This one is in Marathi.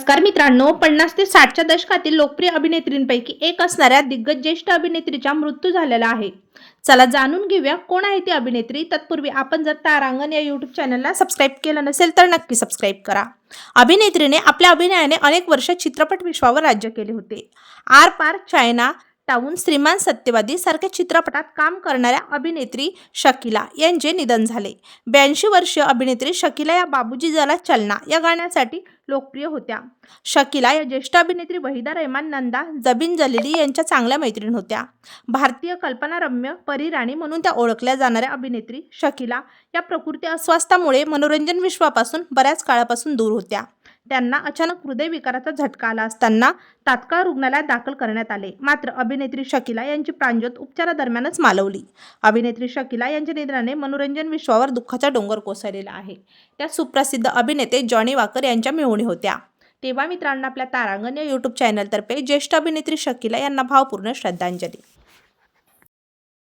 नमस्कार मित्रांनो पन्नास ते साठच्या दशकातील लोकप्रिय अभिनेत्रींपैकी एक असणाऱ्या दिग्गज ज्येष्ठ अभिनेत्रीचा मृत्यू झालेला आहे. चला जाणून घेऊया कोण आहे ती अभिनेत्री. तत्पूर्वी आपण जर तारांगण या यूट्यूब चॅनलला सबस्क्राईब केलं नसेल तर नक्की सबस्क्राईब करा. अभिनेत्रीने आपल्या अभिनयाने अनेक वर्ष चित्रपट विश्वावर राज्य केले होते. आर पार चायना टाऊन श्रीमान सत्यवादी सारख्या चित्रपटात काम करणाऱ्या अभिनेत्री शकिला यांचे निधन झाले. ब्याऐंशी वर्षीय अभिनेत्री शकिला या बाबूजी जला चलना या गाण्यासाठी लोकप्रिय होत्या. शकिला या ज्येष्ठ अभिनेत्री वहिदा रहमान नंदा जबीन जलेली यांच्या चांगल्या मैत्रीण होत्या. भारतीय कल्पनारम्य परिराणी म्हणून त्या ओळखल्या जाणाऱ्या अभिनेत्री शकिला या प्रकृती अस्वास्थामुळे मनोरंजन विश्वापासून बऱ्याच काळापासून दूर होत्या. त्यांना अचानक हृदयविकाराचा झटका आला असताना तात्काळ रुग्णालयात दाखल करण्यात आले. मात्र अभिनेत्री शकिला यांची प्राणज्योत उपचारादरम्यानच मालवली. अभिनेत्री शकिला यांच्या निधनाने मनोरंजन विश्वावर दुःखाचा डोंगर कोसळलेला आहे. त्या सुप्रसिद्ध अभिनेते जॉनी वाकर यांच्या मिळवणी होत्या. तेव्हा मित्रांनो आपल्या तारांगण या यूट्यूब चॅनलतर्फे ज्येष्ठ अभिनेत्री शकिला यांना भावपूर्ण श्रद्धांजली.